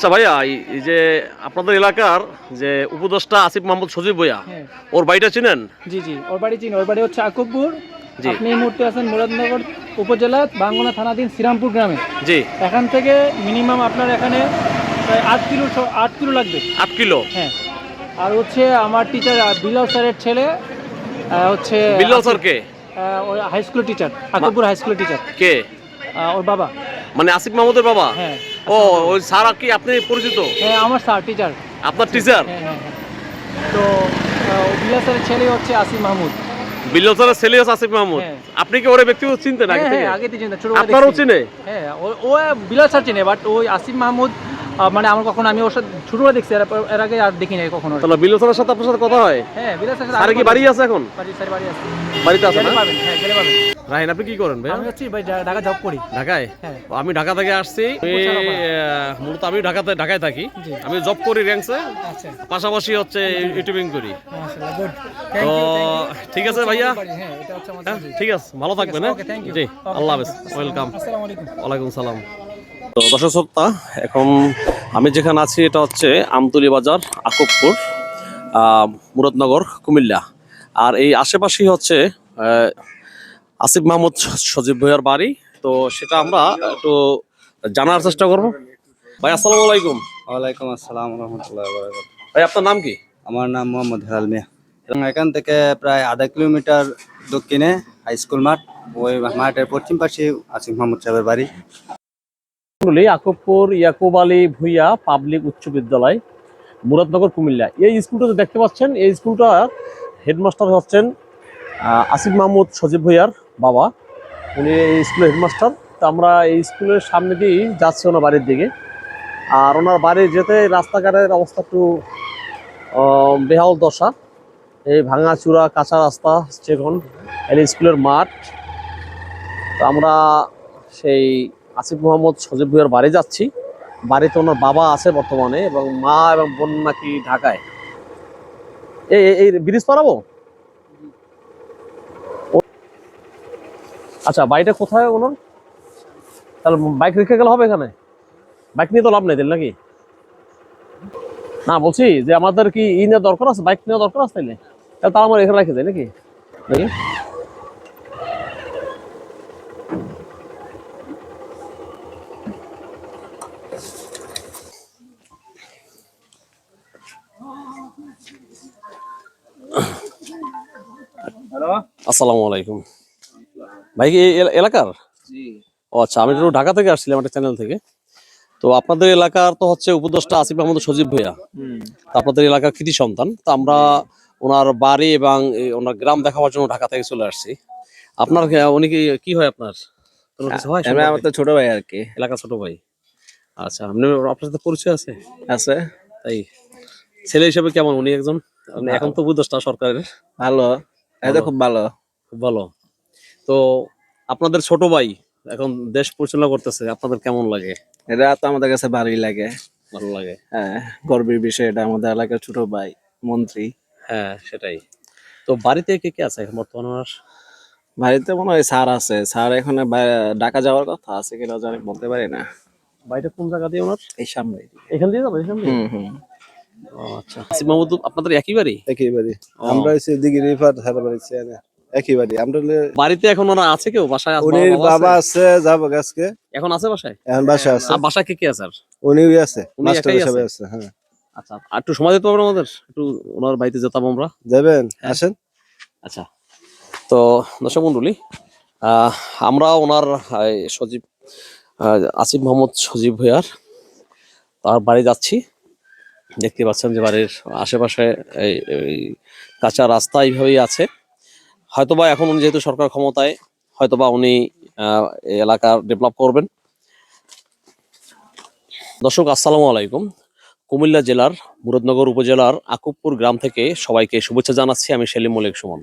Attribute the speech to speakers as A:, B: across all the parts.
A: আচ্ছা ভাইয়া এই- যে আপনাদের এলাকার যে উপদেষ্টা আসিফ মাহমুদ সজীব ভাইয়া
B: হ্যাঁ।
A: ওর বাড়িটা চিনেন?
B: জি জি ওর বাড়ি চিনি। ওর বাড়ি হচ্ছে আকুবপুর
A: জি।
B: আপনি এই মুহূর্তে আছেন মুরাদনগর উপজেলা বাঙ্গনা থানাধীন শ্রীরামপুর গ্রামে।
A: জি।
B: এখান থেকে মিনিমাম আপনার এখানে প্রায় আট কিলো আট কিলো লাগবে।
A: আট কিলো?
B: হ্যাঁ। আর হচ্ছে আমার টিচার বিলাল স্যারের ছেলে হচ্ছে
A: বিল্লাল স্যার কে?
B: High school teacher Akubpur high স্কুলের টিচার
A: কে?
B: ওর বাবা।
A: মানে আসিফ মাহমুদের বাবা?
B: হ্যাঁ।
A: ও ওই স্যার কি আপনি পরিচিত?
B: হ্যাঁ আমার স্যার টিচার
A: আপনার টিচার
B: হ্যাঁ হ্যাঁ হ্যাঁ। তো বিল্লা স্যারের ছেলে হচ্ছে আসিফ মাহমুদ।
A: বিল্লা স্যারের ছেলে হচ্ছে আসিফ মাহমুদ। আপনি কি ওরে ব্যক্তিগত চিনতেন আগে
B: হ্যাঁ
A: থেকে?
B: আগে থেকে চিনি, ছোট
A: আপনারও চিনে?
B: হ্যাঁ ও- বিল্লা স্যার চিনে বাট ওই আসিফ মাহমুদ মানে আমার কখনো আমি ওর সাথে ছোটবেলা দেখছি এর আগে আর দেখি নাই কখনো।
A: তাহলে বিল্লাল স্যারের সাথে আপনার সাথে কথা হয়?
B: হ্যাঁ বিলাল স্যার
A: স্যার কি বাড়ি আছে এখন?
B: বাড়ি স্যার বাড়ি আছে।
A: বাড়িতে আছে না?
B: পাবেন হ্যাঁ গেলে পাবেন।
A: রাহিন আপনি কি করেন ভাই
B: আমি হচ্ছি ভাই ঢাকা জব করি।
A: ঢাকায়?
B: হ্যাঁ।
A: আমি ঢাকা থেকে আসছি। আহ, মূলত আমি ঢাকাতে ঢাকায় থাকি। আমি জব করি র্যাঙ্কসে।
B: আচ্ছা।
A: পাশাপাশি হচ্ছে ইউটিউবিং করি। তো ঠিক আছে ভাইয়া?
B: হ্যাঁ
A: হ্যাঁ। ঠিক আছে ভালো থাকবেন হ্যাঁ? জি আল্লাহ হাফেজ ওয়েলকাম
B: আসসালামু আলাইকুম।
A: ওয়ালাইকুম সালাম। তো দর্শক শ্রোতা এখন আমি যেখানে আছি এটা হচ্ছে আমতলি বাজার আকবপুর আহ, মুরাদনগর কুমিল্লা। আর এই আশেপাশেই হচ্ছে আসিফ মাহমুদ সজীব ভুইয়ার বাড়ি। তো সেটা আমরা একটু জানার চেষ্টা করব। ভাই আসসালামু আলাইকুম।
C: ওয়ালাইকুম আসসালাম রহমতুল্লাহ
A: ভাই আপনার নাম কি?
C: আমার নাম মোহাম্মদ হেলাল মিয়া। এবং এখান থেকে প্রায় আধা কিলোমিটার দক্ষিণে হাই স্কুল মাঠ ওই মাঠের পশ্চিম পাশে আসিফ মাহমুদ সাহেবের বাড়ি।
A: বলি আকবপুর ইয়াকুব আলী ভুইয়া পাবলিক উচ্চ বিদ্যালয়, মুরাদনগর, কুমিল্লা। এই স্কুলটা দেখতে পাচ্ছেন, এই স্কুলটা হেডমাস্টার হচ্ছেন আসিফ মাহমুদ সজীব ভুইয়ার বাবা। উনি এই স্কুলের হেডমাস্টার। তো আমরা এই স্কুলের সামনে দিয়েই যাচ্ছি ওনার বাড়ির দিকে। আর ওনার বাড়ি যেতে রাস্তাঘাটের অবস্থা একটু বেহাল দশা। এই ভাঙা চূড়া কাঁচা রাস্তা যেখন এই স্কুলের মাঠ। তো আমরা সেই আসিফ মোহাম্মদ সজীব ভুইয়ার বাড়ি যাচ্ছি। বাড়িতে ওনার বাবা আছে বর্তমানে এবং মা এবং বোন নাকি ঢাকায়। এই এই- ব্রিজ পারাবো আচ্ছা বাড়িটা কোথায় ওনার তাহলে বাইক রেখে গেলে হবে এখানে? বাইক নিয়ে তো লাভ নেই তাহলে নাকি? না, বলছি যে আমাদের কি ই নেওয়া দরকার আছে? বাইক নেওয়া দরকার আছে তাইলে? তাহলে তারা আমার এখানে রেখে দেয় নাকি? নাকি? আসসালামু আলাইকুম। ভাই কি এলাকার? ও আচ্ছা আমি একটু ঢাকা থেকে আসছিলাম একটা চ্যানেল থেকে। তো আপনাদের এলাকার তো হচ্ছে উপদেষ্টা আসিফ মাহমুদ সজীব ভুইয়া। তো আপনাদের এলাকার কৃতি সন্তান। তো আমরা ওনার বাড়ি এবং ওনার গ্রাম দেখাবার জন্য ঢাকা থেকে চলে আসছি। আপনার কি- উনি কি কি হয় আপনার? হয়
C: আমি আমার তো ছোট ভাই আর কি।
A: এলাকা ছোট ভাই। আচ্ছা আপনি আপনার সাথে পরিচয় আছে?
C: আছে।
A: তাই। ছেলে হিসেবে কেমন? উনি একজন? আপনি এখন তো উপদেষ্টা সরকারের।
C: ভালো।
A: এই তো
C: খুব ভালো।
A: খুব ভালো। তো আপনাদের ছোট ভাই এখন দেশ পরিচালনা করতেছে আপনাদের কেমন লাগে?
C: এটা তো আমাদের কাছে ভালোই লাগে।
A: ভালো লাগে।
C: হ্যাঁ গর্বের বিষয় এটা আমাদের এলাকার ছোট ভাই মন্ত্রী।
A: হ্যাঁ সেটাই। তো বাড়িতে কে কে আছে এখন বর্তমানে আমার?
C: বাড়িতে মনে হয় স্যার আছে। স্যার এখানে ঢাকা যাওয়ার কথা আছে কিনা জানি বলতে পারি না।
A: বাড়িটা কোন জায়গা দিয়ে ওনার?
C: এই সামনে
A: এখান দিয়ে যাবে এখান দিয়ে
C: হুম হুম।
A: আচ্ছা। মাহমুদ আপনাদের একই বাড়ি?
D: একই বাড়ি। আমরা দিঘি ধারা বাড়ি একই বাড়ি। আমরা
A: বাড়িতে এখন ওরা আছে কেউ? বাসায় আছে? বাবা আছে?
D: যাব আজকে।
A: এখন আছে বাসায়?
D: এখন বাসা আছে।
A: আর বাসায় কে কে আছে আর?
D: উনিও আছে মাস্টার হিসাবে
A: আছে?
D: হ্যাঁ।
A: আচ্ছা আর একটু সময় দিতে পারবেন আমাদের? একটু ওনার বাড়িতে যেতাম আমরা।
D: যাবেন?
A: হ্যাঁ।
D: আসেন।
A: আচ্ছা। তো দর্শক মন্ডলী আহ, আমরা ওনার সজীব আসিফ মোহাম্মদ সজীব ভুইয়ার তার বাড়ি যাচ্ছি। দেখতে পাচ্ছেন যে বাড়ির আশেপাশে এই কাঁচা রাস্তা এইভাবেই আছে। হয়তোবা এখন উনি যেহেতু সরকার ক্ষমতায়, হয়তোবা উনি এলাকার ডেভেলপ করবেন। দর্শক, আসসালামু আলাইকুম। কুমিল্লা জেলার, মুরাদনগর উপজেলার আকুবপুর গ্রাম থেকে সবাইকে শুভেচ্ছা জানাচ্ছি। আমি সেলিম মলিক সুমন।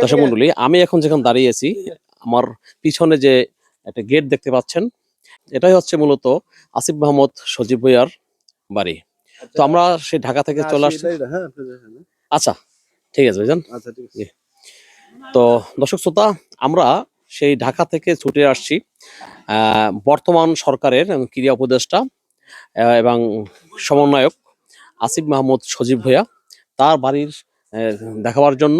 A: দর্শক মন্ডলী, আমি এখন যেখানে দাঁড়িয়েছি আমার পিছনে যে একটা গেট দেখতে পাচ্ছেন, এটাই হচ্ছে মূলত আসিফ মাহমুদ সজীব ভুইয়ার বাড়ি। তো আমরা সেই ঢাকা থেকে চলে আসছি।
D: হ্যাঁ
A: আচ্ছা ঠিক আছে ভাইজান।
D: আচ্ছা আছে।
A: তো দর্শক শ্রোতা আমরা সেই ঢাকা থেকে ছুটে আসছি। বর্তমান সরকারের ক্রীড়া উপদেষ্টা এবং সমন্বয়ক আসিফ মাহমুদ সজীব ভূয়া তার বাড়ির দেখাবার জন্য।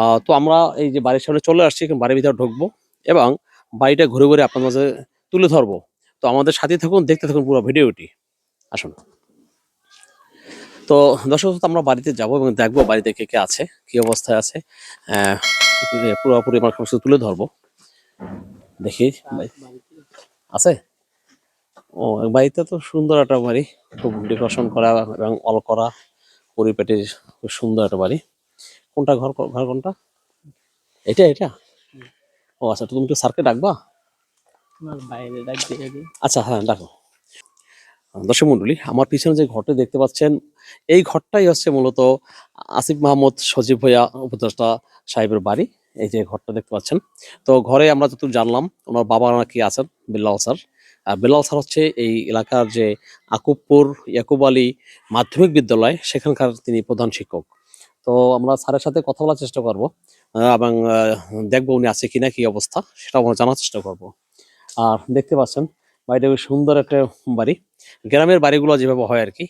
A: আহ, তো আমরা এই যে বাড়ির সামনে চলে আসছি এখন বাড়ির ভিতরে ঢুকবো এবং বাড়িটা ঘুরে ঘুরে আপনার মাঝে তুলে ধরবো। তো আমাদের সাথে থাকুন দেখতে থাকুন পুরো ভিডিওটি। আসুন। তো দর্শক আমরা বাড়িতে যাব এবং দেখব বাড়িতে কে কে আছে কি অবস্থায় আছে। পুরোপুরি আমার সমস্ত তুলে ধরবো। দেখি আছে? ও বাড়িতে তো সুন্দর একটা বাড়ি খুব ডেকোরেশন করা এবং অল করা পরিপেটে খুব সুন্দর একটা বাড়ি। কোনটা ঘর ঘর কোনটা? এটা এটা? ও আচ্ছা তো তুমি একটু স্যারকে ডাকবা? আচ্ছা হ্যাঁ ডাকো। দর্শক মন্ডলী, আমার পিছনে যে ঘরটা দেখতে পাচ্ছেন, এই ঘরটাই হচ্ছে মূলত আসিফ মাহমুদ সজীব ভইয়া উপদেষ্টা সাহেবের বাড়ি। এই যে ঘরটা দেখতে পাচ্ছেন। তো ঘরে আমরা যতটুকু জানলাম, ওনার বাবা নাকি আছেন, বিল্লাল স্যার। আর বিল্লাল স্যার হচ্ছে এই এলাকার যে আকুবপুর ইয়াকুব আলী মাধ্যমিক বিদ্যালয়, সেখানকার তিনি প্রধান শিক্ষক। তো আমরা স্যারের সাথে কথা বলার চেষ্টা করব এবং দেখব উনি আছে কিনা, কি অবস্থা সেটা আমরা জানার চেষ্টা করব। আর দেখতে পাচ্ছেন বাড়িটা বেশ সুন্দর একটা বাড়ি। গ্রামের বাড়িগুলো যেভাবে হয় আর কি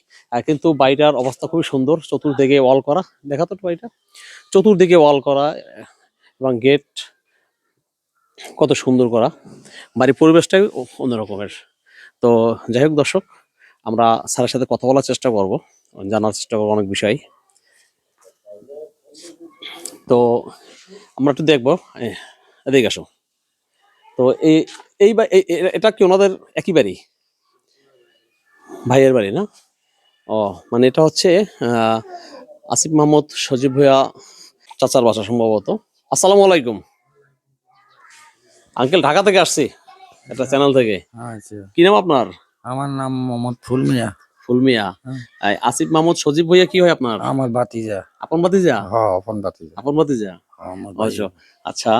A: কিন্তু বাড়িটার অবস্থা খুবই সুন্দর, চতুর্দিকে ওয়াল করা। দেখা তো বাড়িটা। চতুর্দিকে ওয়াল করা এবং গেট কত সুন্দর করা। বাড়ির পরিবেশটাই অন্য রকমের তো যাই হোক দর্শক, আমরা স্যারের সাথে কথা বলার চেষ্টা করব, জানার চেষ্টা করব অনেক বিষয়। তো আমরা একটু দেখব এদিকে আসো। তো এই এটা কি ওনাদের একই বাড়ি? ভাইয়ের বাড়ি না? ও মানে এটা হচ্ছে আসিফ মাহমুদ সজীব ভুয়া চাচার বাসা সম্ভবত। আসসালামু আলাইকুম। আঙ্কেল ঢাকা থেকে আসছি? একটা চ্যানেল থেকে।
E: আচ্ছা।
A: কি নাম আপনার?
E: আমার নাম মোহাম্মদ ফুলমিয়া।
A: ফুলমিয়া।
E: হুম।
A: আই, আসিফ মাহমুদ সজীব ভুইয়া কি হয় আপনার?
E: আমার বাতিজা
A: আপন ভাতিজা?
E: হ আপন বাতিজা
A: আপন আচ্ছা আচ্ছা।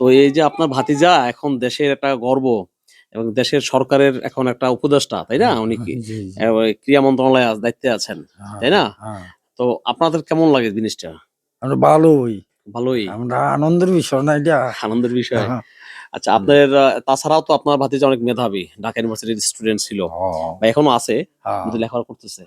A: তো এই যে আপনার ভাতিজা এখন দেশের একটা গর্ব এবং দেশের সরকারের এখন একটা উপদেষ্টা তাই না? উনি কি? ক্রিয়া মন্ত্রণালয়ে দায়িত্বে আছেন
E: হ্যাঁ,
A: তাই না?
E: হ্যাঁ।
A: তো আপনাদের কেমন লাগে জিনিসটা?
E: আমরা ভালোই।
A: ভালোই।
E: আমরা আনন্দের বিষয় না এটা?
A: আনন্দের বিষয়।
E: হ্যাঁ।
A: আচ্ছা আপনার তাছাড়াও তো আপনার ভাতিজা অনেক মেধাবী ঢাকা ইউনিভার্সিটির স্টুডেন্ট ছিল বা এখনও আছে। কিন্তু লেখাপড়া করতেছে।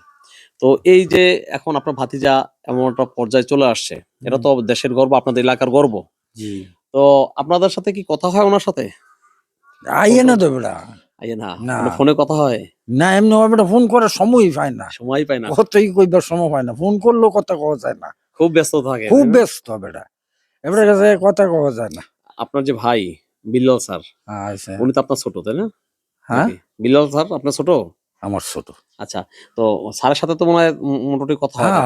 A: তো এই যে এখন আপনার ভাতিজা এমন একটা পর্যায়ে চলে আসছে এটা তো দেশের গর্ব আপনাদের এলাকার গর্ব।
E: জি।
A: তো আপনাদের সাথে কি কথা হয় ওনার সাথে?
E: আইয়ে না। তো বেটা
A: আইয়ে না।
E: না।
A: ফোনে কথা হয়?
E: না এমনি হবে বেটা ফোন করার সময়ই পায় না।
A: সময় পায় না।
E: কতই কইবার সময় পায় না। ফোন করলেও কথা কওয়া যায় না।
A: খুব ব্যস্ত থাকে।
E: খুব ব্যস্ত বেটা। এবারে কাছে কথা কওয়া যায় না।
A: আপনার যে ভাই বিল্লাল স্যার
E: আচ্ছা।
A: উনি তো আপনার ছোট তাই না?
E: হ্যাঁ?
A: বিল্লাল স্যার আপনার ছোট?
E: আমার ছোট।
A: আচ্ছা তো স্যারের সাথে তো মনে হয় মোটামুটি কথা হয়
E: হ্যাঁ?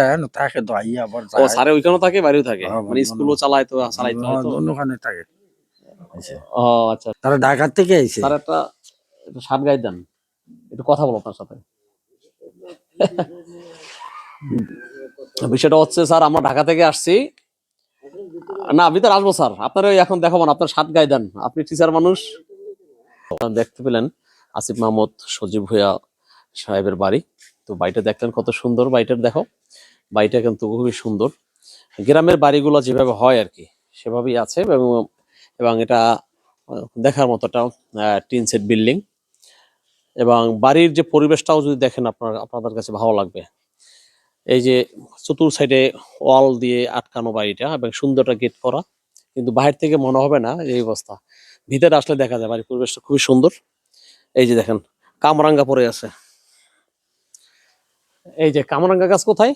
E: হ্যাঁ তাকে তো আইয়া আবার
A: ও। স্যারে ওইখানেও থাকে বাইরেও থাকে?
E: হ্যাঁ,
A: মানে স্কুলও চালায় তো চালাইতে হয় তো?
E: অন্যখানে থাকে। আচ্ছা।
A: ও আচ্ছা।
E: তারা ঢাকার থেকে আইছে?
A: স্যার একটা একটু শার্ট গায়ে দেন। একটু কথা বলো আপনার সাথে। বিষয়টা হচ্ছে স্যার আমরা ঢাকা থেকে আসছি। না ভিতরে আসব স্যার। আপনার ওই এখন দেখাবো না আপনার সাত গায়ে দেন। আপনি টিচার মানুষ। দেখতে পেলেন। আসিফ মাহমুদ, সজীব ভুয়া সাহেবের বাড়ি। তো বাড়িটা দেখলেন কত সুন্দর। বাড়িটার দেখো, বাড়িটা কিন্তু খুবই সুন্দর। গ্রামের বাড়িগুলো যেভাবে হয় আর কি, সেভাবেই আছে এবং এবং এটা দেখার মতো একটা টিন সেট বিল্ডিং। এবং বাড়ির যে পরিবেশটাও যদি দেখেন আপনার, আপনাদের কাছে ভালো লাগবে। এই যে চতুর সাইডে ওয়াল দিয়ে আটকানো বাড়িটা এবং সুন্দরটা গেট করা, কিন্তু বাইরে থেকে মনে হবে না এই অবস্থা। ভিতরে আসলে দেখা যায় বাড়ির পরিবেশটা খুবই সুন্দর। এই যে দেখেন, কামরাঙ্গা পড়ে আছে। এই যে কামরাঙ্গা গাছ কোথায়?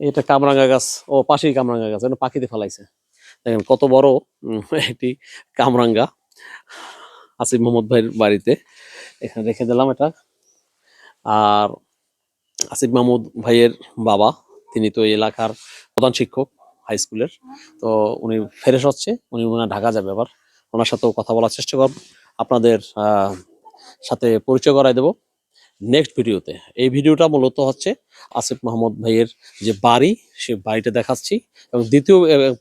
A: এটা কামরাঙ্গা গাছ, ও পাশেই কামরাঙ্গা গাছ, এটা পাখিতে ফেলাইছে। দেখেন কত বড় একটি কামরাঙ্গা। আসিফ মোহাম্মদ ভাইয়ের বাড়িতে, এখানে রেখে দিলাম এটা। আর আসিফ মাহমুদ ভাইয়ের বাবা, তিনি তো এলাকার প্রধান শিক্ষক হাই স্কুলের। তো উনি ফেরেস হচ্ছে, উনি হয় ঢাকা যাবে আবার ওনার সাথেও কথা বলার চেষ্টা করব। আপনাদের সাথে পরিচয় করাই দেব নেক্সট ভিডিওতে। এই ভিডিওটা মূলত হচ্ছে আসিফ মাহমুদ ভাইয়ের যে বাড়ি, সে বাড়িটা দেখাচ্ছি এবং দ্বিতীয়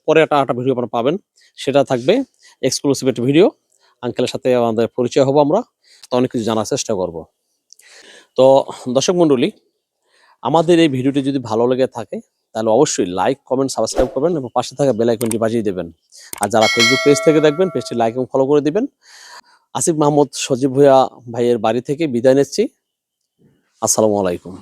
A: পরে একটা একটা ভিডিও আপনারা পাবেন। সেটা থাকবে এক্সক্লুসিভ একটা ভিডিও। আঙ্কেলের সাথে আমাদের পরিচয় হব আমরা, তো অনেক কিছু জানার চেষ্টা করব। তো দর্শক মণ্ডলী, আমাদের এই ভিডিওটি যদি ভালো লেগে থাকে, তাহলে অবশ্যই লাইক কমেন্ট সাবস্ক্রাইব করবেন এবং পাশে থাকা বেল আইকনটি বাজিয়ে দেবেন। আর যারা ফেসবুক পেজ থেকে দেখবেন পেজটি লাইক এবং ফলো করে দিবেন। আসিফ মাহমুদ সজীব ভূয়া ভাইয়ের বাড়ি থেকে বিদায় নিচ্ছি। আসসালামু আলাইকুম।